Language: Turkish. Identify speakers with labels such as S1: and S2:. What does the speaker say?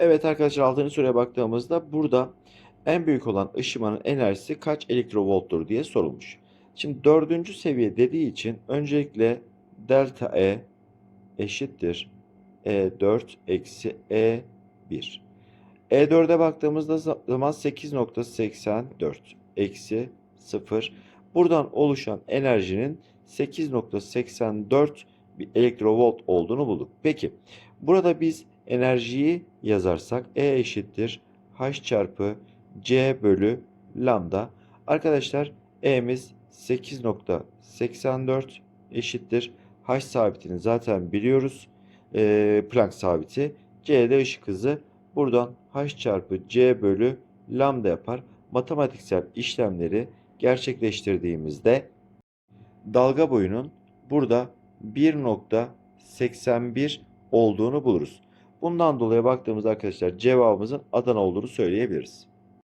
S1: Evet arkadaşlar 6. soruya baktığımızda burada en büyük olan ışımanın enerjisi kaç elektrovolttur diye sorulmuş. Şimdi dördüncü seviye dediği için öncelikle delta E eşittir E4 eksi E1. E4'e baktığımızda zaman 8.84 eksi 0. Buradan oluşan enerjinin 8.84 bir elektrovolt olduğunu bulduk. Peki burada biz enerjiyi yazarsak E eşittir H çarpı C bölü lambda. Arkadaşlar E'miz 8.84 eşittir. H sabitini zaten biliyoruz. Ee, Planck sabiti. C de ışık hızı. Buradan H çarpı C bölü lambda yapar. Matematiksel işlemleri gerçekleştirdiğimizde dalga boyunun burada 1.81 olduğunu buluruz. Bundan dolayı baktığımızda arkadaşlar cevabımızın Adana olduğunu söyleyebiliriz.